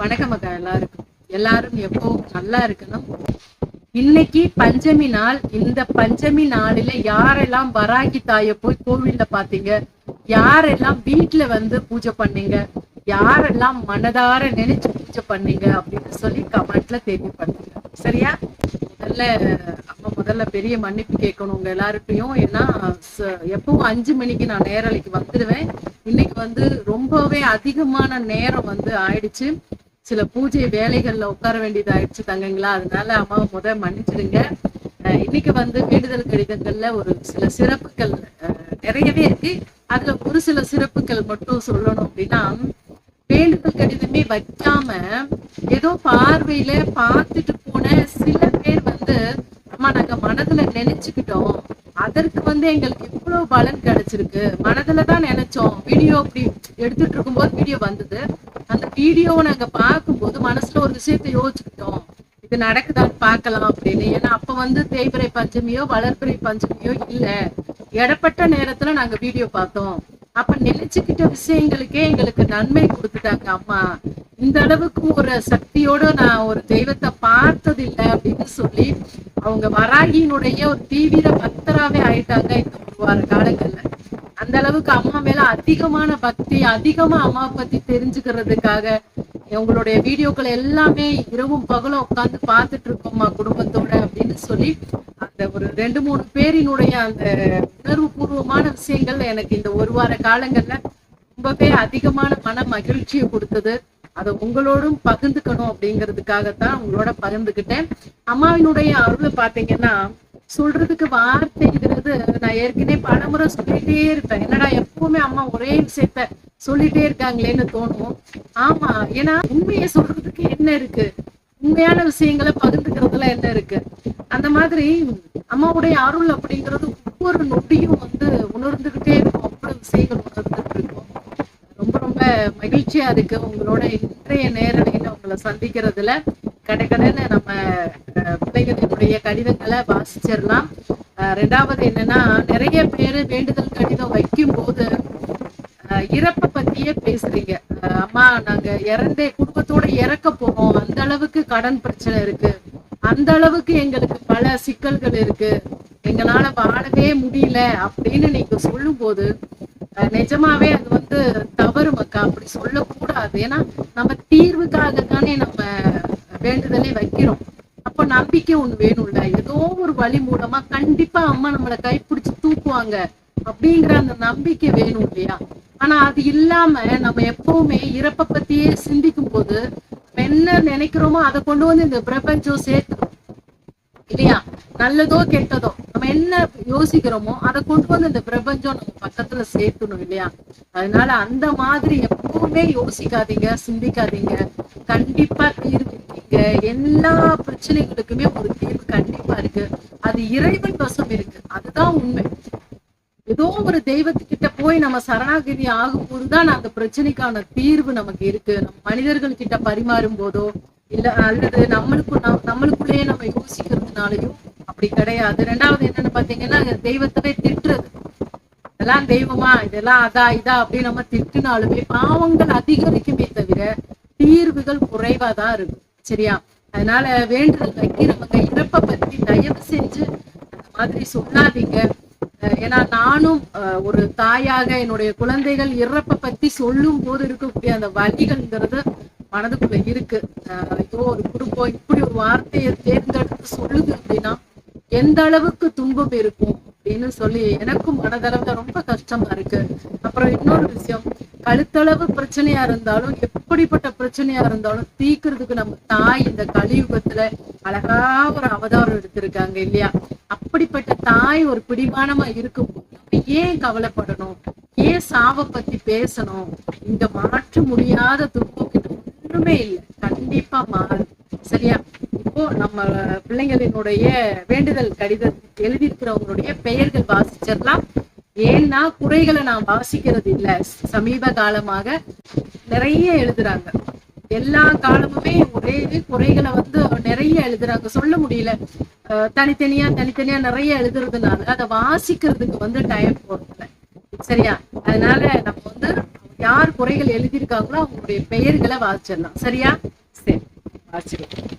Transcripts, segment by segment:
வணக்கம் அக்கா எல்லாருக்கும். எல்லாரும் எப்பவும் நல்லா இருக்கணும். இன்னைக்கு பஞ்சமி நாள். இந்த பஞ்சமி நாளில யாரெல்லாம் வராகி தாய போய் கோவில்ல பாத்தீங்க யாரெல்லாம் வீட்டுல வந்து பூஜை பண்ணீங்க? யாரெல்லாம் மனதார நினைச்சு பூஜை பண்ணீங்க அப்படின்னு சொல்லி கமெண்ட்ல தெரியப்படுத்துங்க சரியா? முதல்ல அம்மா முதல்ல பெரிய மன்னிப்பு கேட்கணும் உங்க எல்லாருக்கையும் ஏன்னா எப்பவும் அஞ்சு மணிக்கு நான் நேரலைக்கு வந்துடுவேன் இன்னைக்கு வந்து ரொம்பவே அதிகமான நேரம் வந்து ஆயிடுச்சு. சில பூஜை வேலைகள்ல உட்கார வேண்டியது ஆயிடுச்சு தங்கங்களா? அதனால அம்மாவை முத மன்னிச்சிடுங்க. இன்னைக்கு வந்து வேண்டுதல் கடிதங்கள்ல ஒரு சில சிறப்புகள் நிறையவே இருக்கு. அதுல ஒரு சில சிறப்புகள் மட்டும் சொல்லணும் அப்படின்னா வேண்டுதல் கடிதமே வைக்காம ஏதோ பார்வையில பார்த்துட்டு போன சில பேர் வந்து அம்மா நாங்க மனதுல நினைச்சுக்கிட்டோம். அதற்கு வந்து எங்களுக்கு இவ்வளவு பலன் கிடைச்சிருக்கு. மனதுல தான் நினைச்சோம். வீடியோ அப்படி எடுத்துட்டு இருக்கும்போது வீடியோ வந்தது. அந்த வீடியோவை நாங்க பார்க்கும்போது மனசுல ஒரு விஷயத்தை யோசிச்சுக்கிட்டோம். இது நடக்குதான்னு பார்க்கலாம் அப்படின்னு. ஏன்னா அப்ப வந்து தேய்பிரை பஞ்சமியோ வளர்பிறை பஞ்சமியோ இல்ல. இடப்பட்ட நேரத்துல நாங்க வீடியோ பார்த்தோம். அப்ப நினைச்சுக்கிட்ட விஷயங்களுக்கே எங்களுக்கு நன்மை கொடுத்துட்டாங்க அம்மா. இந்த அளவுக்கு ஒரு சக்தியோட நான் ஒரு தெய்வத்தை பார்த்தது இல்லை அப்படின்னு சொல்லி அவங்க வராகியினுடைய ஒரு தீவிர பக்தராவே ஆயிட்டாங்க இந்த ஒரு வார காலங்கள்ல. அந்த அளவுக்கு அம்மா மேல அதிகமான பக்தி அதிகமா அம்மா பத்தி தெரிஞ்சுக்கிறதுக்காக உங்களுடைய வீடியோக்கள் எல்லாமே இரவும் பகலும் உட்காந்து பார்த்துட்டு இருக்கோம்மா குடும்பத்தோட அப்படின்னு சொல்லி அந்த ஒரு ரெண்டு மூணு பேரினுடைய அந்த உணர்வு பூர்வமான விஷயங்கள் எனக்கு இந்த ஒரு வார காலங்கள்ல ரொம்பவே அதிகமான மன மகிழ்ச்சியை கொடுத்தது. அதை உங்களோடும் பகிர்ந்துக்கணும் அப்படிங்கிறதுக்காகத்தான் உங்களோட பகிர்ந்துக்கிட்டேன். அம்மாவினுடைய அருளை பார்த்தீங்கன்னா சொல்றதுக்கு வார்த்தைங்கிறது நான் ஏற்கனவே பலமுறை சொல்லிட்டே இருப்பேன். என்னடா எப்பவுமே அம்மா ஒரே விஷயத்த சொல்லிட்டே இருக்காங்களேன்னு தோணும். ஆமா ஏன்னா உண்மையை சொல்றதுக்கு என்ன இருக்கு? உண்மையான விஷயங்களை பகிர்ந்துக்கிறதுல என்ன இருக்கு? அந்த மாதிரி அம்மாவுடைய அருள் அப்படிங்கிறது ஒவ்வொரு நொடியும் வந்து உணர்ந்துகிட்டே இருக்கும். அவ்வளவு விஷயங்கள் உணர்ந்துட்டு இருக்கும். ரொம்ப ரொம்ப மகிழ்ச்சியா இருக்கு. உங்களோட இன்றைய நேரலையில உங்களை சந்திக்கிறதுல. கடைக்கடைன்னு நம்ம அஹ், கடிதங்களை வாசிச்சிடலாம். ரெண்டாவது என்னன்னா நிறைய பேரு வேண்டுதல் கடிதம் வைக்கும் போது அஹ், இறப்பை பத்தியே பேசுறீங்க. அம்மா நாங்க இறந்தே குடும்பத்தோட இறக்க போறோம். அந்த அளவுக்கு கடன் பிரச்சனை இருக்கு. அந்த அளவுக்கு எங்களுக்கு பல சிக்கல்கள் இருக்கு. எங்களால வாழவே முடியல அப்படின்னு நீங்க சொல்லும் போது நிஜமாவே அது வந்து தவறு மக்கா. அப்படி சொல்லக்கூடாது. ஏன்னா நம்ம தீர்வுக்காக தானே நம்ம வேண்டுதலே வைக்கிறோம். அப்ப நம்பிக்கை ஒண்ணு வேணும்ல? ஏதோ ஒரு வழி மூலமா கண்டிப்பா அம்மா நம்மளை கைப்பிடிச்சு தூக்குவாங்க அப்படிங்கிற அந்த நம்பிக்கை வேணும் இல்லையா? ஆனா அது இல்லாம நம்ம எப்பவுமே இறப்ப பத்தியே சிந்திக்கும் போது என்ன நினைக்கிறோமோ அதை கொண்டு வந்து இந்த பிரபஞ்சம் சேர்த்துடும் இல்லையா? நல்லதோ கெட்டதோ நம்ம என்ன யோசிக்கிறோமோ அதை கொண்டு வந்து இந்த பிரபஞ்சம் நம்ம பக்கத்துல சேர்க்கணும் இல்லையா? அதனால அந்த மாதிரி எப்பவுமே யோசிக்காதீங்க சிந்திக்காதீங்க. கண்டிப்பா தீர்வு இருக்கீங்க எல்லா பிரச்சனைகளுக்குமே ஒரு தீர்வு கண்டிப்பா இருக்கு. அது இறைவன் வசம் இருக்கு. அதுதான் உண்மை. ஏதோ ஒரு தெய்வத்துக்கிட்ட போய் நம்ம சரணாகிதி ஆகும் போதுதான் அந்த பிரச்சனைக்கான தீர்வு நமக்கு இருக்கு. நம்ம மனிதர்கள் கிட்ட பரிமாறும் போதோ இல்ல அல்லது நம்மளுக்கு நம்மளுக்குள்ளேயே நம்ம யோசிக்கிறதுனாலயும் அப்படி கிடையாது. ரெண்டாவது என்னன்னு பாத்தீங்கன்னா தெய்வத்தவே திட்டுறது. இதெல்லாம் தெய்வமா? இதெல்லாம் அதா இதா அப்படின்னு நம்ம திட்டுனாலுமே பாவங்கள் அதிகரிக்குமே தவிர தீர்வுகள் குறைவாதான் இருக்கும். சரியா? அதனால வேண்டுதல் வைக்கிறவங்க இறப்பை பத்தி தயவு செஞ்சு அந்த மாதிரி சொல்லாதீங்க. ஏன்னா நானும் ஒரு தாயாக என்னுடைய குழந்தைகள் இறப்பை பத்தி சொல்லும் போது இருக்கக்கூடிய அந்த வழிகள்ங்கிறது மனதுக்குள்ள இருக்கு. ஐயோ ஒரு குடும்பம் இப்படி ஒரு வார்த்தையை தேர்ந்தெடுத்து சொல்லுது அப்படின்னா எந்த அளவுக்கு துன்பம் இருக்கும் அப்படின்னு சொல்லி எனக்கும் மனதளவுல ரொம்ப கஷ்டமா இருக்கு. அப்புறம் இன்னொரு விஷயம் கழுத்தளவு பிரச்சனையா இருந்தாலும் எப்படிப்பட்ட பிரச்சனையா இருந்தாலும் தீக்கிறதுக்கு நம்ம தாய் இந்த கலியுகத்துல அழகா ஒரு அவதாரம் எடுத்திருக்காங்க இல்லையா? அப்படிப்பட்ட தாய் ஒரு பிடிமானமா இருக்கும் நம்ம ஏன் கவலைப்படணும்? ஏன் சாவை பத்தி பேசணும்? இந்த மாற்ற முடியாத துன்பம் ஒன்றுமே இல்லை. கண்டிப்பா மாறும் சரியா? இப்போ நம்ம பிள்ளைங்களினுடைய வேண்டுதல் கடிதம் எழுதியிருக்கிறவங்களுடைய பெயர்கள் வாசிச்சிடலாம். ஏன்னா குறைகளை நான் வாசிக்கிறது இல்ல. சமீப காலமாக நிறைய எழுதுறாங்க. எல்லா காலமுமே ஒரே இது குறைகளை வந்து நிறைய எழுதுறாங்க. சொல்ல முடியல. தனித்தனியா தனித்தனியா நிறைய எழுதுறதுனால அதை வாசிக்கிறதுக்கு வந்து டைம் போறதில்ல. சரியா? அதனால நம்ம வந்து யார் குறைகள் எழுதியிருக்காங்களோ அவங்களுடைய பெயர்களை வாசிச்சிடலாம். சரியா? சரி வாசிக்கலாம்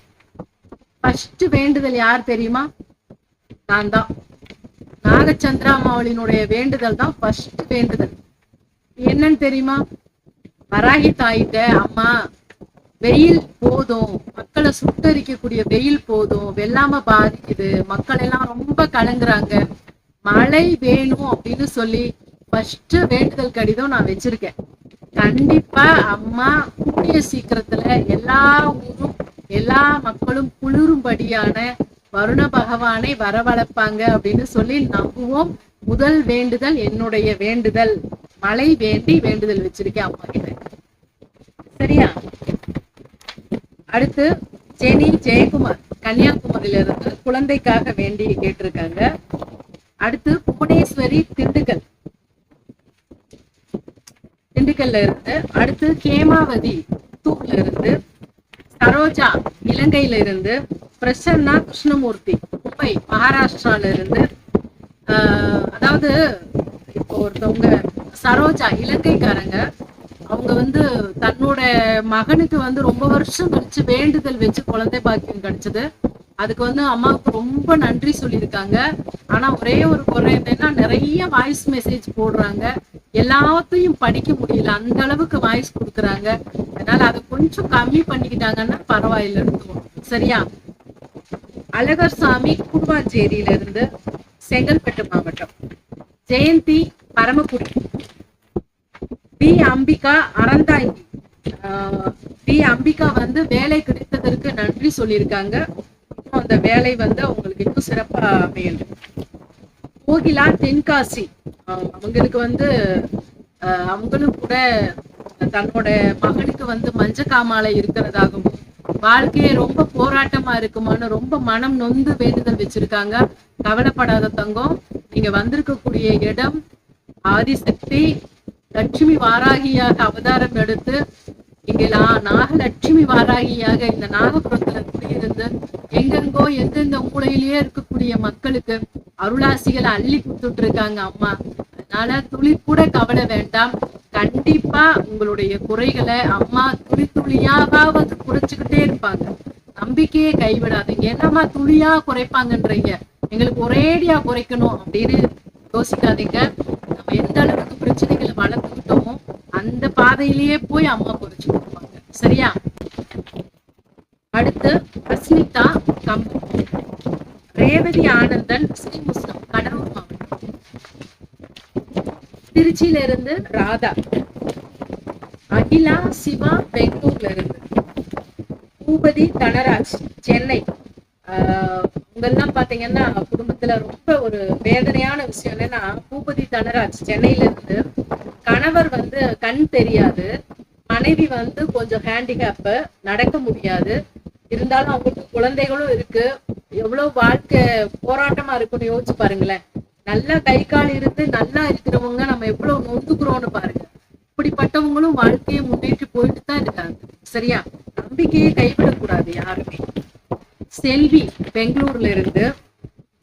ஃபர்ஸ்ட் வேண்டுதல் யார் தெரியுமா? நான் தான். நாகச்சந்திராமாவளினுடைய வேண்டுதல் தான் ஃபர்ஸ்ட் வேண்டுதல். என்னன்னு தெரியுமா? வராகி தாயிட்ட அம்மா வெயில் போதும். மக்களை சுட்டரிக்கக்கூடிய வெயில் போதும். வெள்ளாம பாதிக்குது. மக்கள் எல்லாம் ரொம்ப கலங்குறாங்க. மழை வேணும் அப்படின்னு சொல்லி ஃபர்ஸ்ட் வேண்டுதல் கடிதம் நான் வச்சிருக்கேன். கண்டிப்பா அம்மா கூடிய சீக்கிரத்துல எல்லா ஊரும் எல்லா மக்களும் குளிரும்படியான வருண பகவானை வரவழைப்பாங்க அப்படின்னு சொல்லி நம்புவோம். முதல் வேண்டுதல் என்னுடைய வேண்டுதல். மழை வேண்டி வேண்டுதல் வச்சிருக்கேன் அம்மா கிட்ட. சரியா? அடுத்து ஜெனி ஜெயக்குமார் கன்னியாகுமரியில இருந்து குழந்தைக்காக வேண்டி கேட்டிருக்காங்க. அடுத்து புவனேஸ்வரி திண்டுக்கல். திண்டுக்கல்ல இருந்து அடுத்து கேமாவதி தூர்ல இருந்து சரோஜா இலங்கையில இருந்து பிரசன்னா கிருஷ்ணமூர்த்தி மும்பை மகாராஷ்டிரால இருந்து அதாவது இப்போ ஒருத்தவங்க சரோஜா இலங்கைக்காரங்க அவங்க வந்து தன்னோட மகனுக்கு வந்து ரொம்ப வருஷம் கழிச்சு வேண்டுதல் வச்சு குழந்தை பாக்கியம் கிடைச்சது. அதுக்கு வந்து அம்மாவுக்கு ரொம்ப நன்றி சொல்லியிருக்காங்க. ஆனா ஒரே ஒரு குறை என்னன்னா நிறைய வாய்ஸ் மெசேஜ் போடுறாங்க. எல்லாத்தையும் படிக்க முடியல. அந்த அளவுக்கு வாய்ஸ் கொடுக்குறாங்க. அதனால அதை கொஞ்சம் கம்மி பண்ணிக்கிட்டாங்கன்னா பரவாயில்லன்னு தோணும். சரியா? அழகர் சாமி குடுவாஞ்சேரியில இருந்து செங்கல்பட்டு மாவட்டம். ஜெயந்தி பரமக்குடி. பி அம்பிகா அறந்தாங்கி. ஆஹ் பி அம்பிகா வந்து வேலை கிடைத்ததற்கு நன்றி சொல்லியிருக்காங்க. அந்த வேலை வந்து அவங்களுக்கு இன்னும் சிறப்பா அமையணும் கோகிலா தென்காசி. அவங்களுக்கு வந்து அவங்களும் கூட தன்னோட மகனுக்கு வந்து மஞ்ச காமாலை இருக்கிறதாகவும் வாழ்க்கையே ரொம்ப போராட்டமா இருக்குமான்னு ரொம்ப மனம் நொந்து வேண்டுதல் வச்சிருக்காங்க. கவலைப்படாத தங்கம் நீங்க வந்திருக்கக்கூடிய இடம் ஆதிசக்தி லட்சுமி வாராகியாக அவதாரம் எடுத்து இங்கெல்லாம் நாகலட்சுமி வாராகியாக இந்த நாகபுரத்துல குடியிருந்து எங்கெங்கோ எந்தெந்த மூலையிலேயே இருக்கக்கூடிய மக்களுக்கு அருளாசிகளை அள்ளி கொடுத்துட்டு இருக்காங்க அம்மா. அதனால துளி கூட கவலை வேண்டாம். கண்டிப்பா உங்களுடைய குறைகளை அம்மா துளி துளியாவது குறைச்சுக்கிட்டே இருப்பாங்க. நம்பிக்கையே கைவிடாதீங்க. என்னம்மா துளியா குறைப்பாங்கன்றீங்க? எங்களுக்கு ஒரேடியா குறைக்கணும் அப்படின்னு யோசிக்காதீங்க. நம்ம எந்த அளவுக்கு பிரச்சனைகளை வளர்த்துக்கிட்டோமோ அந்த பாதையிலேயே போய் அம்மா குறைச்சு கொடுப்பாங்க. சரியா? அடுத்து அஸ்மிதா கம்பு ரேவதி ஆனந்தன் ஸ்ரீமுஸ்லம் கடலூர் மாவட்டம். திருச்சியில இருந்து ராதா. அகிலா சிவா பெங்களூர்ல இருந்து. பூபதி தனராஜ் சென்னை. இதெல்லாம் பாத்தீங்கன்னா குடும்பத்துல ரொம்ப ஒரு வேதனையான விஷயம் என்னன்னா பூபதி தனராஜ் சென்னையில இருந்து கணவர் வந்து கண் தெரியாது மனைவி வந்து கொஞ்சம் ஹேண்டிகேப் நடக்க முடியாது. இருந்தாலும் அவங்களுக்கு குழந்தைகளும் இருக்கு. எவ்வளவு வாழ்க்கை போராட்டமா இருக்குன்னு யோசிச்சு பாருங்களேன். நல்லா கை கால் இருந்து நல்லா இருக்கிறவங்க நம்ம எவ்வளவு நொந்துக்குறோம்னு பாருங்க. இப்படிப்பட்டவங்களும் வாழ்க்கையை முன்னேற்றி போயிட்டு தான் இருக்காங்க. சரியா? நம்பிக்கையை கைவிடக்கூடாது யாருமே. செல்வி பெங்களூர்ல இருந்து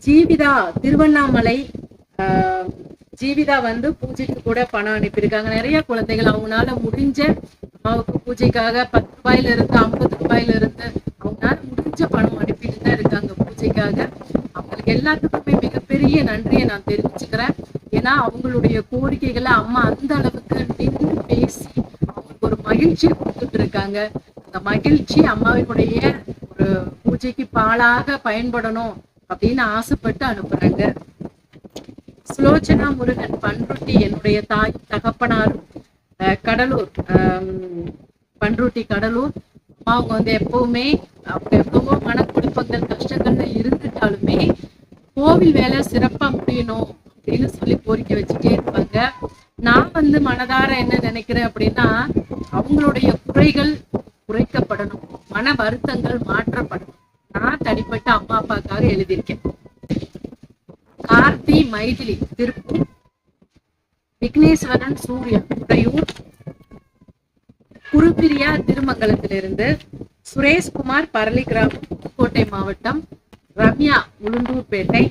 ஜீவிதா திருவண்ணாமலை ஆஹ், ஜீவிதா வந்து பூஜைக்கு கூட பணம் அனுப்பியிருக்காங்க. நிறைய குழந்தைகள் அவங்களால முடிஞ்ச அம்மாவுக்கு பூஜைக்காக பத்து ரூபாயில இருந்து ஐம்பது ரூபாயில இருந்து அவங்களால முடிஞ்ச பணம் அனுப்பிட்டு தான் இருக்காங்க பூஜைக்காக. அவங்களுக்கு எல்லாத்துக்குமே மிகப்பெரிய நன்றியை நான் தெரிவிச்சுக்கிறேன். ஏன்னா அவங்களுடைய கோரிக்கைகளை அம்மா அந்த அளவுக்கு நின்று பேசி அவங்களுக்கு ஒரு மகிழ்ச்சியை கொடுத்துட்டு இருக்காங்க. மகிழ்ச்சி அம்மாவினுடைய ஒரு பூஜைக்கு பாலாக பயன்படணும் அப்படின்னு ஆசைப்பட்டு அனுப்புறாங்க. சுலோச்சனா முருகன் பன்ருட்டி என்னுடைய தாய் தகப்பனார் கடலூர் பன்ருட்டி கடலூர். அவங்க வந்து எப்பவுமே அவங்க எவ்வளவோ மனக்குழப்பங்கள் கஷ்டங்கள்ல இருந்துட்டாலுமே கோவில் வேலை சிறப்பா முடியணும் அப்படின்னு சொல்லி கோரிக்கை வச்சுட்டே இருப்பாங்க. நான் வந்து மனதார என்ன நினைக்கிறேன் அப்படின்னா அவங்களுடைய குறைகள் குறைக்கப்படணும். மன வருத்தங்கள் மாற்றப்படணும். நான் தனிப்பட்ட அம்மா அப்பாக்காக எழுதியிருக்கேன். கார்த்தி மைதிலி திருப்பூர் விக்னேஸ்வரன் சூர்யா உடையூர் குருபிரியா திருமங்கலத்திலிருந்து சுரேஷ்குமார் பரளிகிராமம் புதுக்கோட்டை மாவட்டம் ரம்யா உளுந்தூர்பேட்டை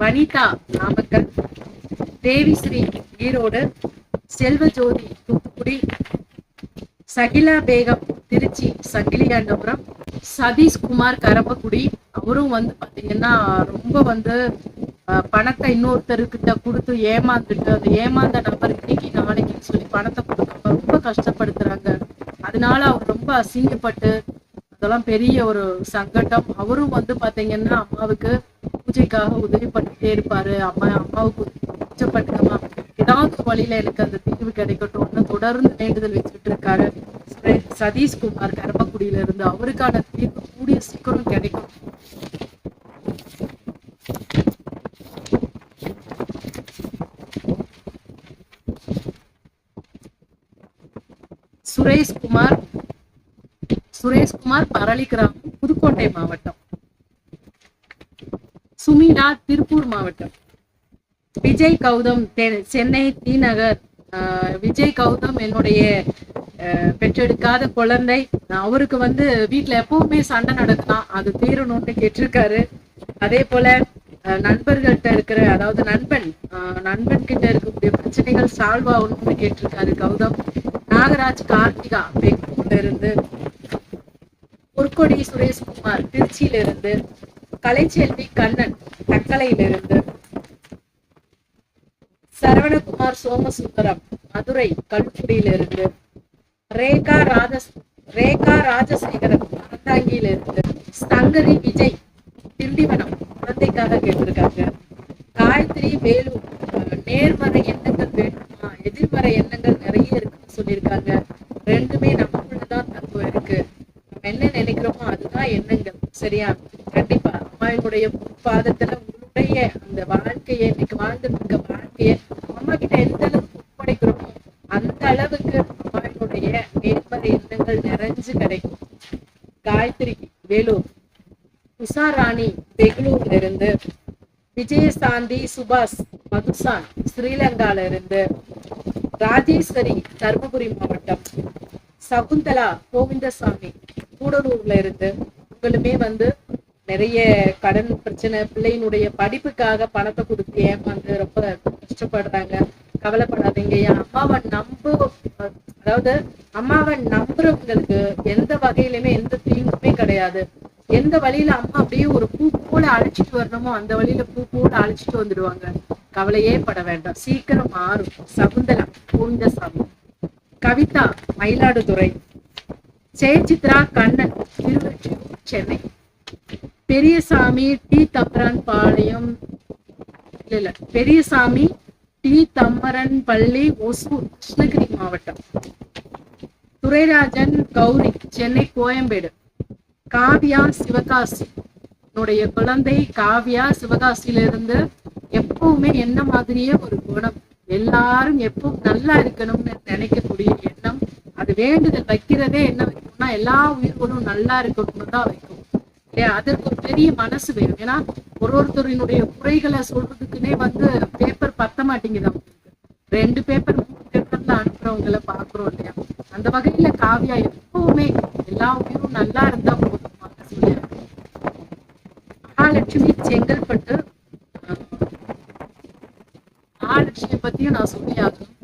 வனிதா நாமக்கல் தேவிஸ்ரீ ஈரோடு செல்வஜோதி தூத்துக்குடி சகிலா பேகம் திருச்சி சங்கிலியாண்டபுரம் சதீஷ்குமார் கரப்பக்குடி. அவரும் வந்து பாத்தீங்கன்னா ரொம்ப வந்து பணத்தை இன்னொருத்தருக்கிட்ட கொடுத்து ஏமாந்துட்டு அந்த ஏமாந்த நபர் இன்னைக்கு நாளைக்குன்னு சொல்லி பணத்தை கொடுக்காம ரொம்ப கஷ்டப்படுத்துறாங்க. அதனால அவர் ரொம்ப அசிங்கப்பட்டு அதெல்லாம் பெரிய ஒரு சங்கடம். அவரும் வந்து பாத்தீங்கன்னா அம்மாவுக்கு பூஜைக்காக உதவி பண்ணிட்டே இருப்பாரு. அம்மா அம்மாவுக்கு பூஜைப்பட்டுக்கமா ஒரு வழியில எனக்கு அந்த தீர்வு கிடைக்கட்டும்னு தொடர்ந்து வேண்டுதல் வச்சுட்டு இருக்காரு சுரே- சதீஷ்குமார் கர்மக்குடியில இருந்து அவருக்கான தீர்வு கூடிய சீக்கிரம் கிடைக்கும். சுரேஷ்குமார் சுரேஷ்குமார் பரளி கிராமம் புதுக்கோட்டை மாவட்டம். சுமினா திருப்பூர் மாவட்டம். விஜய் கௌதம் சென்னை தீநகர் நகர் ஆஹ் விஜய் கௌதம் என்னுடைய பெற்றெடுக்காத குழந்தை. அவருக்கு வந்து வீட்டுல எப்பவுமே சண்டை நடக்கலாம் அது தீரணும்னு கேட்டிருக்காரு. அதே போல நண்பர்கள்ட்ட இருக்கிற அதாவது நண்பன் ஆஹ் நண்பன் கிட்ட இருக்கக்கூடிய பிரச்சனைகள் சால்வ் ஆகணும்னு கேட்டிருக்காரு கௌதம். நாகராஜ் கார்த்திகா பெங்களூர்ல இருந்து பொற்கொடி சுரேஷ்குமார் திருச்சியில இருந்து கலைச்செல்வி கண்ணன் தக்கலையிலிருந்து சரவணகுமார் சோமசுந்தரம் மதுரை கல்குடியிலிருந்து ரேகா ராஜ ரேகா ராஜசேகரன் அறந்தாங்கியில இருந்து விஜய் திண்டிவனம் குழந்தைக்காக கேட்டிருக்காங்க காயத்ரி வேலு அஹ், நேர்மறை எண்ணங்கள் வேணுமா எதிர்மறை எண்ணங்கள் நிறைய இருக்குன்னு சொல்லியிருக்காங்க ரெண்டுமே நமக்குள்ளதான் தத்துவம் இருக்கு நம்ம என்ன நினைக்கிறோமோ அதுதான் எண்ணங்கள் சரியா கண்டிப்பா அம்மாவினுடைய பாதத்துல உன்னுடைய அந்த வாழ்க்கையை இன்னைக்கு வாழ்ந்துட்டு இருக்க வாழ்க்கைய அம்மா கிட்ட எந்த அளவுக்கு ஒப்படைக்கிறோமோ அந்த அளவுக்கு அம்மாவினுடைய நேர்மறை எண்ணங்கள் நிறைஞ்சு கிடைக்கும் காயத்ரி வேலூர் உஷாராணி பெங்களூர்ல இருந்து காந்தி சுபாஷ் மதுசான் ஸ்ரீலங்கால இருந்து ராஜேஸ்வரி தருமபுரி மாவட்டம் சகுந்தலா கோவிந்தசாமி கூடலூர்ல இருந்து உங்களுமே வந்து நிறைய கடன் பிரச்சனை பிள்ளையினுடைய படிப்புக்காக பணத்தை கொடுத்து ஏமாந்து ரொம்ப கஷ்டப்படுறாங்க. கவலைப்படாதீங்க. என் அம்மாவை நம்ப அதாவது அம்மாவை நம்புறவங்களுக்கு எந்த வகையிலுமே எந்த தீங்குமே கிடையாது. எந்த வழியில அம்மா அப்படியே ஒரு பூ போல அழைச்சிட்டு வரணுமோ அந்த வழியில பூ போல அழைச்சிட்டு வந்துடுவாங்க. கவலையே பட வேண்டாம். சீக்கிரம் மாறும். சகுந்தலா சாமி கவிதா மயிலாடுதுறை. ஜெயசித்ரா கண்ணன். திருவொற்றியூர் சென்னை. பெரியசாமி டி. தம்பரன் பாளையம். இல்ல இல்ல. பெரியசாமி டி. தம்மரன் பள்ளி ஒசூர் கிருஷ்ணகிரி மாவட்டம். துரைராஜன் கௌரி. சென்னை கோயம்பேடு. காவியா சிவகாசி. உன்னுடைய குழந்தை காவியா சிவகாசியில இருந்து எப்பவுமே என்ன மாதிரியே ஒரு குணம். எல்லாரும் எப்பவும் நல்லா இருக்கணும்னு நினைக்கக்கூடிய எண்ணம். அது வேண்டுதல் வைக்கிறதே என்ன வைக்கணும்னா எல்லா உயிர்களும் நல்லா இருக்கணும்னு தான் வைக்கும். இல்லையா? அதற்கு ஒரு பெரிய மனசு வேணும். ஏன்னா ஒரு ஒருத்தரினுடைய குறைகளை சொல்றதுக்குன்னே வந்து பேப்பர் பத்த மாட்டேங்குதான் ரெண்டு பேப்பர் மூணு பேப்பர்ல அனுப்புறவங்களை பாக்குறோம் இல்லையா? அந்த வகையில காவியா எப்பவுமே எல்லா உயிரும் நல்லா இருந்தா போதும் மகாலட்சுமி செங்கல்பட்டு மகாலட்சுமியை பத்தியும் நான் சொல்லியாகணும்.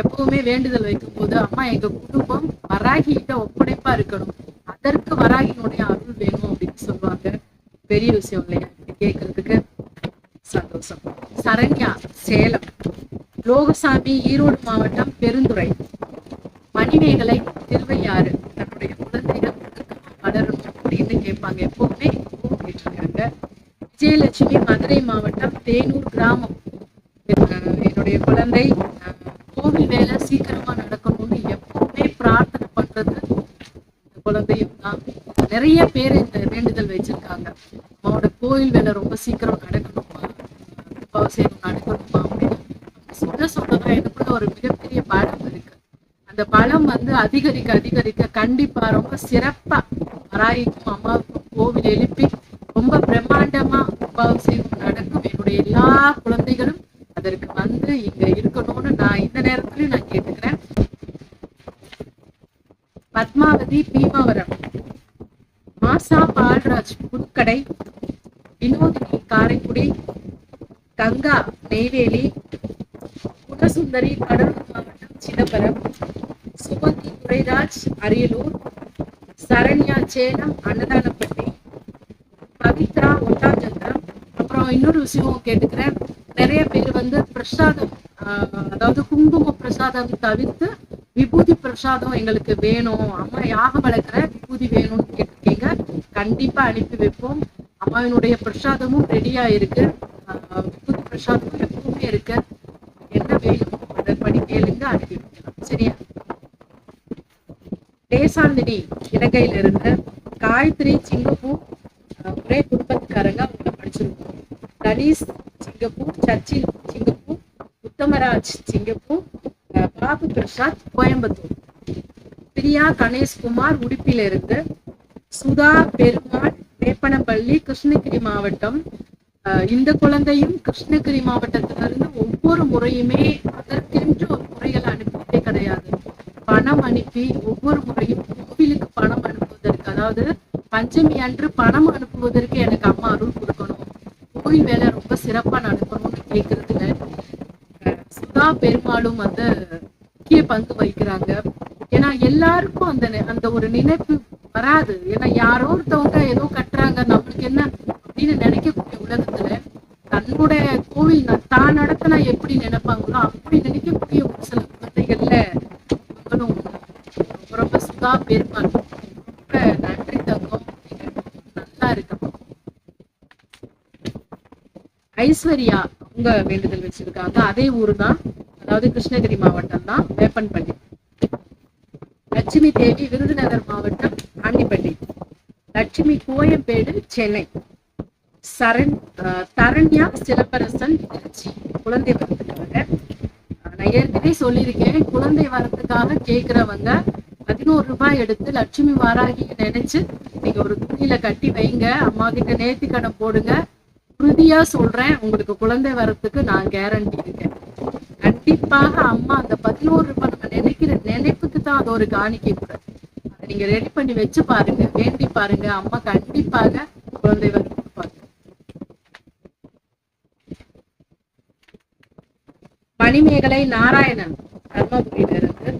எப்பவுமே வேண்டுதல் வைக்கும் போது அம்மா எங்க குடும்பம் வராகி கிட்ட ஒப்படைப்பா இருக்கணும். அதற்கு வராகினுடைய அருள் வேணும் அப்படின்னு சொல்லுவாங்க. பெரிய விஷயம் இல்லையா? கேட்கறதுக்கு சந்தோஷம். சரண்யா சேலம். லோகசாமி ஈரோடு மாவட்டம் பெருந்துறை. மணிமேகலை திருவையாறு தன்னுடைய குழந்தைகள் வளரும் அப்படின்னு கேட்பாங்க. எப்பவுமே எப்பவும் கேட்டிருக்காங்க விஜயலட்சுமி மதுரை மாவட்டம் தேனூர் கிராமம். என்னுடைய குழந்தை அஹ், கோவில் வேலை சீக்கிரமா நடக்கணும்னு எப்பவுமே பிரார்த்தனை பண்றது குழந்தையும் தான். நிறைய பேர் இந்த வேண்டுதல் வச்சிருக்காங்க. அவனோட கோயில் வேலை ரொம்ப சீக்கிரம் நடக்கணும். அவசியம் கதை சொல்ல சொல்லதான் எனக்குள்ள ஒரு மிகப்பெரிய பலம் இருக்கு. அந்த பலம் வந்து அதிகரிக்க அதிகரிக்க கண்டிப்பா ரொம்ப சிறப்பா வராயிக்கும் அம்மாவுக்கும் கோவில் எழுப்பி ரொம்ப பிரம்மாண்டமா உபாபிஷேகம் நடக்கும். என்னுடைய எல்லா குழந்தைகளும் அதற்கு வந்து இங்க இருக்கணும்னு நான் இந்த நேரத்துலயும் நான் கேட்டுக்கிறேன். பத்மாவதி பீமாவரம். மாசா பால்ராஜ் புற்கடை வினோதினி காரைக்குடி கங்கா நெய்வேலி இன்னொரு விஷயம் கேட்டுக்கிறேன். நிறைய பேர் வந்து பிரசாதம் ஆஹ், அதாவது குங்கும பிரசாதம் தவிர்த்து விபூதி பிரசாதம் எங்களுக்கு வேணும். அம்மா யாக வளர்க்குற விபூதி வேணும்னு கேட்டிருக்கீங்க. கண்டிப்பா அனுப்பி வைப்போம். அம்மாவினுடைய பிரசாதமும் ரெடியா இருக்கு. ஆஹ், விபூதி பிரசாதமும் எப்பவுமே இருக்கு. என்ன வேணும் அதன்படி கேளுங்க அனுப்பி வைக்கலாம். சரியா? தேசாந்தினி இலங்கையில இருந்து காயத்ரி சிங்கப்பூர் ஒரே குடும்பத்துக்காரங்க அவங்க படிச்சிருக்கோம் Thanish Singapore Sachin Singapore Uthamaraj Singapore அஹ், பாபு பிரசாத் கோயம்புத்தூர். பிரியா கணேஷ்குமார் உடுப்பில இருந்து சுதா பெருமாள் வேப்பனப்பள்ளி கிருஷ்ணகிரி மாவட்டம். இந்த குழந்தையும் கிருஷ்ணகிரி மாவட்டத்திலிருந்து ஒவ்வொரு முறையுமே அதற்கென்று ஒரு முறைகள் அனுப்பியதே கிடையாது. பணம் அனுப்பி ஒவ்வொரு முறையும் கோவிலுக்கு பணம் அனுப்புவதற்கு அதாவது பஞ்சமி அன்று பணம் அனுப்புவதற்கு எனக்கு அம்மா அருள் கொடுக்கணும். கோவில் வேலை ரொம்ப சிறப்பா நடக்கணும்னு கேட்கறதுல சுதா பெருமாளும் வந்து முக்கிய பங்கு வகிக்கிறாங்க. ஏன்னா எல்லாருக்கும் அந்த நி- அந்த ஒரு நினைப்பு வராது. ஏன்னா யாரோ ஒருத்தவங்க ஏதோ கட்டுறாங்க. நம்மளுக்கு என்ன அப்படின்னு நினைக்கக்கூடிய உலகத்துல தன்னுடைய கோவில் தான் நடத்தினா எப்படி நினைப்பாங்களோ அப்படி நினைக்கக்கூடிய ஒரு சில குழந்தைகள்ல இவங்களும் ரொம்ப ரொம்ப சுதா பெருமாள் ரொம்ப நன்றி தங்கம் நீங்க நல்லா இருக்கணும் ஐஸ்வர்யா உங்க வேண்டுதல் வச்சிருக்காங்க. அதே ஊர் தான் அதாவது கிருஷ்ணகிரி மாவட்டம் தான் வேப்பன்பள்ளி. லட்சுமி தேவி விருதுநகர் மாவட்டம் ஆண்டிப்பள்ளி. லட்சுமி கோயம்பேடு சென்னை. சரண் அஹ், தரண்யா சிலப்பரசன் திருச்சி. குழந்தை வரத்துக்காக நான் ஏற்கனவே சொல்லியிருக்கேன் குழந்தை வரத்துக்காக கேக்குறவங்க பதினோரு ரூபாய் எடுத்து லட்சுமி வாராகி நினைச்சு நீங்க ஒரு துணியில கட்டி வைங்க அம்மா கிட்ட நேர்த்திக்கடன் போடுங்க உறுதியா சொல்றேன். உங்களுக்கு குழந்தை வரத்துக்கு நான் கேரண்டி இருக்கேன் கண்டிப்பாக அம்மா அந்த பதினோரு ரூபாய் நம்ம நினைக்கிற நினைப்புக்கு தான் அது ஒரு காணிக்கை கூட. அதை நீங்க ரெடி பண்ணி வச்சு பாருங்க. வேண்டி பாருங்க. அம்மா கண்டிப்பாக குழந்தை வரம் மணிமேகலை நாராயணன் தர்மபுரியில இருந்து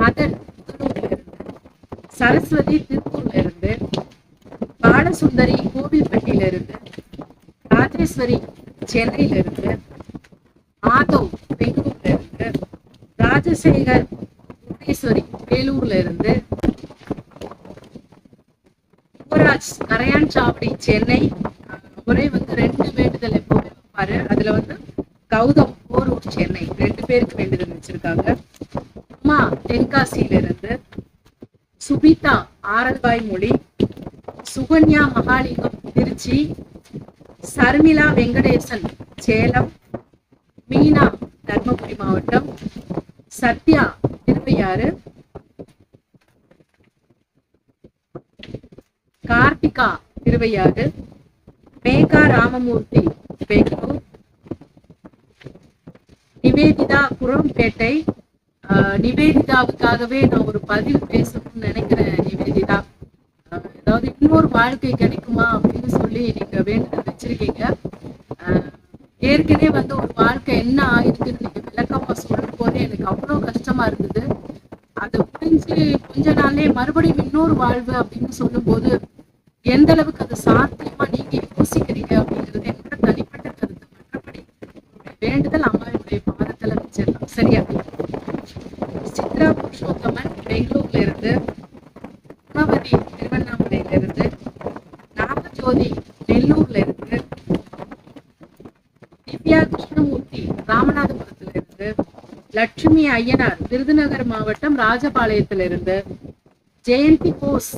மதன் சரஸ்வதி திருப்பூர்ல இருந்து பாலசுந்தரி கோவில்பட்டியில இருந்து ராஜேஸ்வரி சென்னையில இருந்து மாதவ் பெங்களூர்ல இருந்து ராஜசேகர் புவனேஸ்வரி வேலூர்ல இருந்து யுவராஜ் கரையான் சாவடி சென்னை. ஒரே வந்து ரெண்டு வேண்டுதல் எப்பவுமே வைப்பாரு. அதுல வந்து கௌதம் போரூர் சென்னை. ரெண்டு பேருக்கு வேண்டுதல் வச்சிருக்காங்க. அம்மா தென்காசியில இருந்து சுபிதா ஆரல்பாய் மொழி சுகன்யா மகாலிங்கம் திருச்சி. சர்மிளா வெங்கடேசன் சேலம். மீனா தர்மபுரி மாவட்டம். சத்யா திருவையாறு கார்த்திகா திருவையாறு மேகா ராமமூர்த்தி பெங்களூர். நிவேதிதா குரம்பேட்டை ஆஹ் நிவேதிதாவுக்காகவே நான் ஒரு பதிவு பேசணும்னு நினைக்கிறேன் நிவேதிதா. அதாவது இன்னொரு வாழ்க்கை கிடைக்குமா அப்படின்னு சொல்லி நீங்க வேண்டுதல் வச்சிருக்கீங்க. ஏற்கனவே வந்து ஒரு வாழ்க்கை என்ன ஆயிருக்குன்னு நீங்க விளக்கமா சொல்லும் போதே எனக்கு அவ்வளவு கஷ்டமா இருந்தது. அது புரிஞ்சு கொஞ்ச நாள்லயே மறுபடியும் இன்னொரு வாழ்வு அப்படின்னு சொல்லும் போது எந்த அளவுக்கு அது சாத்தியம் நீங்க யோசிக்கிறீங்க அப்படிங்கிறது என்னோட தனிப்பட்ட கருத்து மற்றபடி உங்களுடைய வேண்டுதல் அம்மாவுடைய பாதத்துல வச்சிடலாம் சரியா சித்ரா புருஷோத்தமன் பெங்களூர்ல இருந்து குணவதி திருவண்ணாமலையில இருந்து நாகஜோதி நெல்லூர்ல இருந்து திவ்யா கிருஷ்ணமூர்த்தி ராமநாதபுரத்துல இருந்து லட்சுமி ஐயனார் விருதுநகர் மாவட்டம் ராஜபாளையத்துல இருந்து ஜெயந்தி போஸ்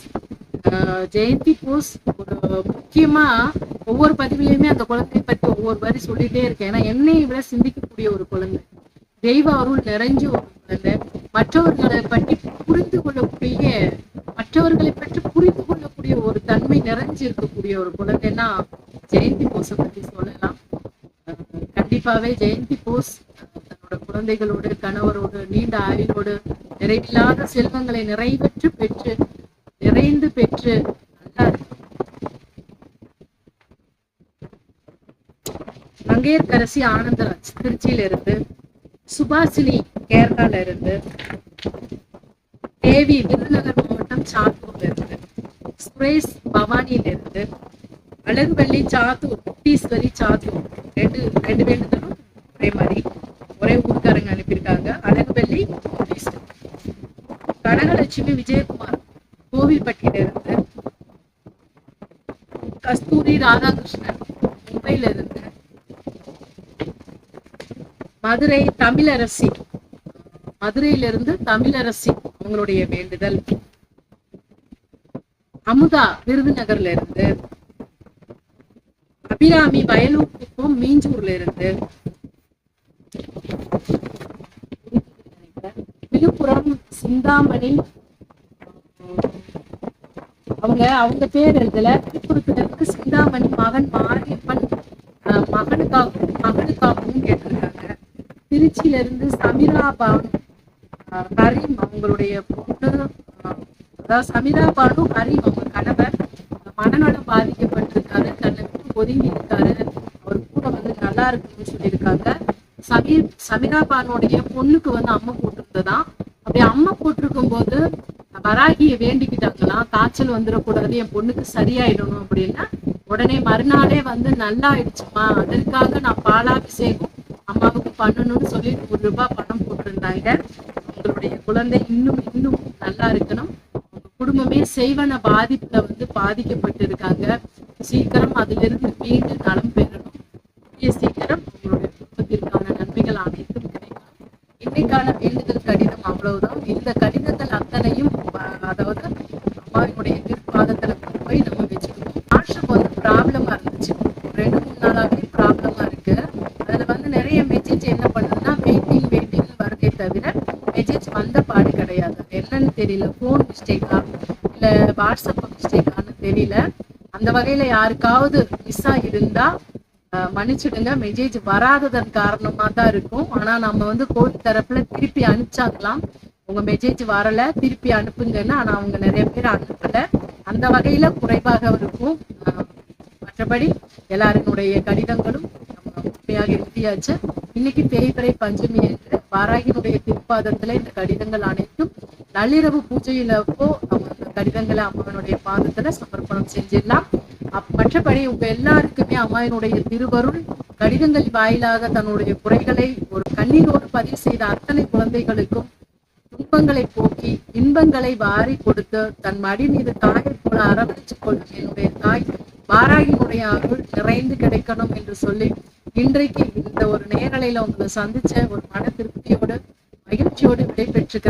ஆஹ் ஜெயந்தி போஸ் ஒரு முக்கியமா ஒவ்வொரு பதிவுலையுமே அந்த குழந்தையை பத்தி ஒவ்வொரு வரி சொல்லிட்டே இருக்கேன். ஏன்னா என்னையை விட சிந்திக்கக்கூடிய ஒரு குழந்தை. தெய்வ அருள் நிறைஞ்ச ஒரு குழந்தை. மற்றவர்களை பற்றி புரிந்து கொள்ளக்கூடிய மற்றவர்களை பற்றி புரிந்து கொள்ளக்கூடிய ஒரு தன்மை நிறைஞ்சு இருக்கக்கூடிய ஒரு குழந்தைன்னா ஜெயந்தி போஸை பத்தி சொல்லலாம். கண்டிப்பாவே ஜெயந்தி போஸ் அஹ் குழந்தைகளோடு கணவரோடு நீண்ட ஆயுளோடு நிறைவில்லாத செல்வங்களை நிறைவேற்று பெற்று நிறைந்து பெற்று நல்லா மங்கையர்கரசி ஆனந்தராஜ் திருச்சியில இருந்து சுபாஷினி கேரளால இருந்து தேவி விருதுநகர் மாவட்டம் சாத்தூர்ல இருந்து சுரேஷ் பவானியில இருந்து அழகுவள்ளி சாத்தூர் குட்டீஸ்வரி சாத்தூர் ரெண்டு ரெண்டு வேண்டுதலும் ஒரே மாதிரி ஒரே ஊர்க்காரங்க அனுப்பியிருக்காங்க அழகுவள்ளி குட்டீஸ்வரி கனகலட்சுமி விஜயகுமார் கோவில்பட்டியில இருந்து கஸ்தூரி ராதாகிருஷ்ணன் மும்பையில இருந்து மதுரை தமிழரசி. மதுரையிலிருந்து தமிழரசி அவங்களுடைய வேண்டுதல். அமுதா விருதுநகர்ல இருந்து அபிராமி வயலூர் குப்பம் மீஞ்சூர்ல இருந்து விழுப்புரம் சிந்தாமணி. அவங்க அவங்க பேர் எழுதல. விழுப்புரத்துல இருந்து சிந்தாமணி மகன் மாரியப்பன் அஹ், மகனுக்காகவும் மகனுக்காகவும் கேட்டிருக்காங்க திருச்சியில இருந்து சமீரா பானு. அஹ், அவங்களுடைய பொண்ணு அதாவது சமீரா பானு ஹரீம் அவங்க கணவர். மனநலம் பாதிக்கப்பட்டிருக்காரு. தன்னை விட்டு ஒதுங்கி இருக்காரு. அவர் கூட வந்து நல்லா இருக்குன்னு சொல்லியிருக்காங்க. சமீர் சமீரா பானுடைய பொண்ணுக்கு வந்து அம்மா போட்டிருந்ததான். அப்படி அம்மை போட்டிருக்கும் போது வராகியை வேண்டிக்கிட்டாங்களாம் காய்ச்சல் வந்துடக்கூடாது என் பொண்ணுக்கு சரியாயிடணும் அப்படின்னா உடனே மறுநாளே வந்து நல்லா ஆயிடுச்சுமா அதற்காக நான் பாலாபிஷேகம் அம்மாவுக்கு பண்ணணும்னு சொல்லி நூறு ரூபாய் பணம் போட்டிருந்தாங்க உங்களுடைய குழந்தை இன்னும் இன்னும் நல்லா இருக்கணும் உங்க குடும்பமே செய்வன பாதிப்புல வந்து பாதிக்கப்பட்டிருக்காங்க. சீக்கிரம் அதிலிருந்து மீண்டு நலம் பெறணும். கூடிய சீக்கிரம் உங்களுடைய குடும்பத்திற்கான நன்மைகள் அனைத்தும் கிடைக்கும். இன்னைக்கான வேண்டுதல் கடிதம் அவ்வளவுதான் இந்த கடிதங்கள் அத்தனையும் அஹ், அதாவது அம்மாவினுடைய திருப்பாதத்துல கொண்டு போய் நம்ம வச்சுக்கணும் ஆஷுக்கு வந்து ப்ராப்ளமா இருந்துச்சு ரெண்டு மூணு நாளாவே ப்ராப்ளமா இருக்கு அதுல வந்து நிறைய மெசேஜ் என்ன பண்ணுதுன்னா வெயிட்டிங் வெயிட்டிங் வருதே தவிர மெசேஜ் வந்த பாடு கிடையாது அது என்னன்னு தெரியல ஃபோன் மிஸ்டேக்கா இல்ல வாட்ஸ்அப் மிஸ்டேக்கான்னு தெரியல அந்த யாருக்காவது மிஸ் ஆகிருந்தா மன்னிச்சிடுங்க. மெசேஜ் வராததன் காரணமா தான் இருக்கும். ஆனா நம்ம வந்து கோர்ட் தரப்புல திருப்பி அனுப்பிச்சாக்கலாம் உங்க மெசேஜ் வரல திருப்பி அனுப்புங்கன்னு ஆனா அவங்க நிறைய பேர் அனுப்பல. அந்த வகையில குறைவாக இருக்கும். மற்றபடி எல்லாருடைய கடிதங்களும் உண்மையாக எழுதியாச்சு. இன்னைக்கு தேய்பிறை பஞ்சமி என்று வாராகினுடைய திருப்பாதத்துல இந்த கடிதங்கள் அனைத்தும் நள்ளிரவு பூஜையிலப்போ நம்ம அந்த கடிதங்களை அம்மனுடைய பாதத்துல சமர்ப்பணம் செஞ்சிடலாம். மற்றபடி உங்க எல்லாருக்குமே அம்மாவினுடைய திருவருள் கடிதங்கள் வாயிலாக தன்னுடைய குறைகளை ஒரு கண்ணீரோடு பதிவு செய்த அத்தனை குழந்தைகளுக்கும் துன்பங்களை போக்கி இன்பங்களை வாரி கொடுத்து தன் மடி மீது தாயை போல அரவணைச்சு கொள்ளும் என்னுடைய தாய் வாராகினுடைய அருள் நிறைந்து கிடைக்கணும் என்று சொல்லி இன்றைக்கு இந்த ஒரு நேரலையில உங்களை சந்திச்ச ஒரு மன திருப்தியோடு மகிழ்ச்சியோடு விடைபெற்றுக்கிறேன்.